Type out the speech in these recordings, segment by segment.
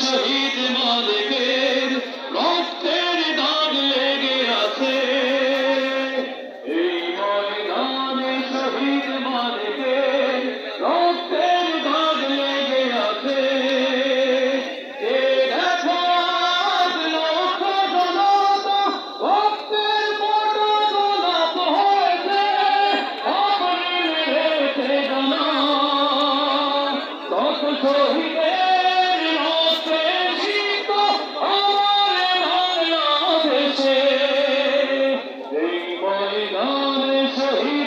শহীদ মালিকের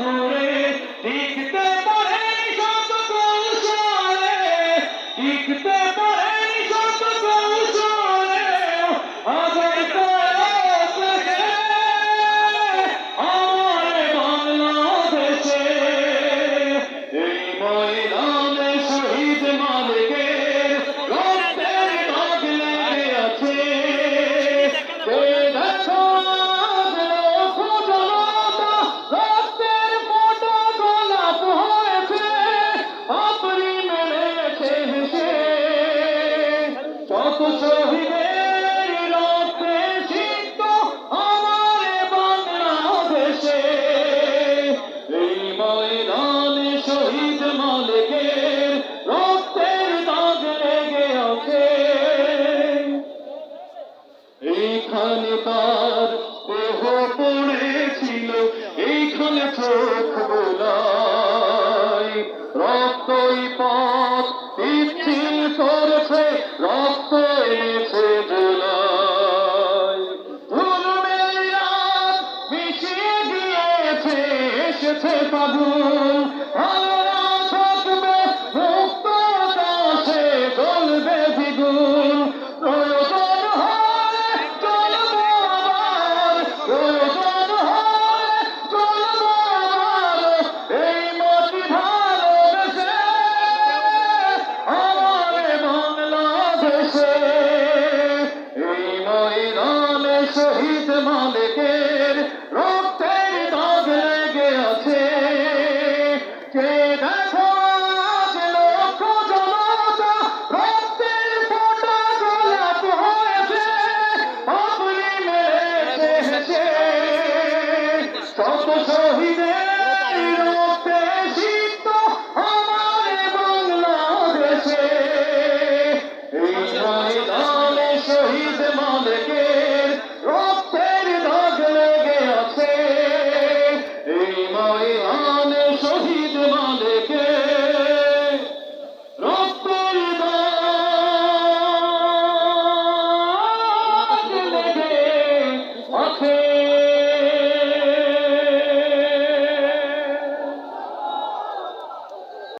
করে টিকতে পারেনি সত কৌশলে। পারেনি ojos দেশে পাবো বছর